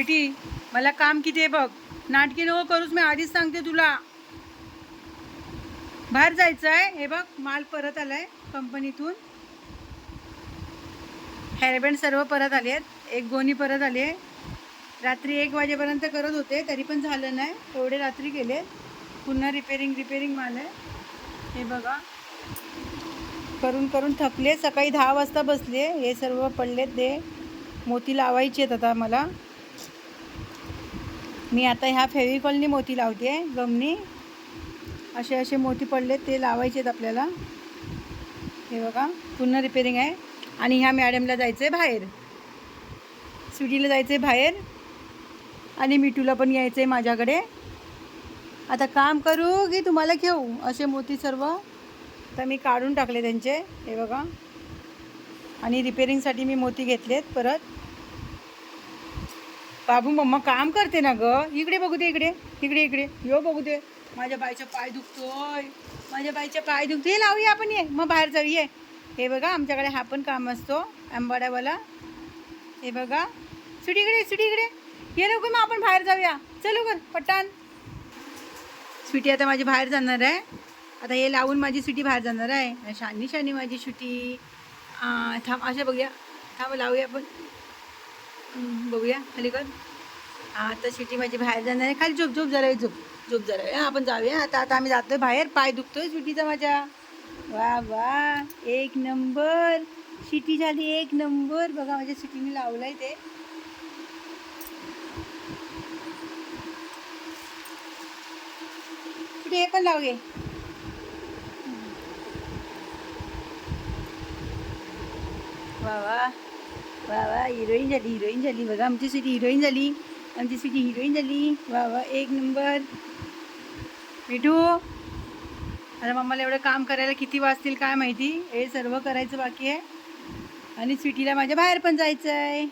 स्वीटी मला काम किती आहे बघ. नाटकी नको करूच मी आधीच सांगते तुला. बाहेर जायचं आहे. हे बघ माल परत आलाय कंपनीतून. हेअरबँड सर्व परत आले आहेत. एक गोणी परत आली आहे. रात्री एक वाजेपर्यंत करत होते तरी पण झालं नाही. एवढे रात्री गेले पुन्हा रिपेरिंग रिपेरिंग माल आहे. हे बघा. करून करून थकले. सकाळी दहा वाजता बसले. हे सर्व पडलेत ते. मोती लावायचे आहेत आता मला. मी आता ह्या फेविकॉलनी मोती लावते आहे गमनी. असे असे मोती पडलेत ते लावायचे आहेत आपल्याला. हे बघा पुन्हा रिपेरिंग आहे. आणि ह्या मॅडमला जायचं आहे बाहेर. स्वीटीला जायचं आहे बाहेर. आणि मिठूला पण यायचं आहे माझ्याकडे. आता काम करू की तुम्हाला घेऊ असे मोती सर्व. तर मी काढून टाकले त्यांचे हे बघा. आणि रिपेरिंगसाठी मी मोती घेतलेत परत. बाबू मम्मा काम करते ना ग. इकडे बघू दे इकडे. इकडे इकडे. यो बघू दे. माझ्या बाईचा पाय दुखतोय. माझ्या बाईचा पाय दुखतो हे लावूया आपण ये. मग बाहेर जाऊ ये. हे बघा आमच्याकडे हा पण काम असतो आंबाड्यावाला. हे बघा. सुटीकडे सुटीकडे ये नको मग आपण बाहेर जाऊया. चलो कर पटान. सुटी आता माझी बाहेर जाणार आहे. आता हे लावून माझी सुटी बाहेर जाणार आहे. शानी शानी माझी सुटी. थांब अशा बघूया. थांब लावूया आपण. बघूया खाली कर आता शिटी माझी बाहेर जाणार आहे. खाली झोप झोप जरा झोप झोप जरा. आपण जाऊया. आता आता आम्ही जातोय बाहेर. पाय दुखतोय सुटीचा माझ्या. वा वा. एक नंबर. शिटी झाली एक नंबर. बघा माझ्या सिटीने लावलंय ते. कुठे हे पण लावगे वा वा. वा वा हिरोईन झाली हिरोईन झाली. बघा आमची सिटी हिरोईन झाली. आमची सिटी हिरोईन झाली. वा वा एक नंबर. मिठू आता मम्माला एवढं काम करायला किती वाजतील काय माहिती? हे सर्व करायचं बाकी आहे. आणि स्वीटीला माझ्या बाहेर पण जायचं आहे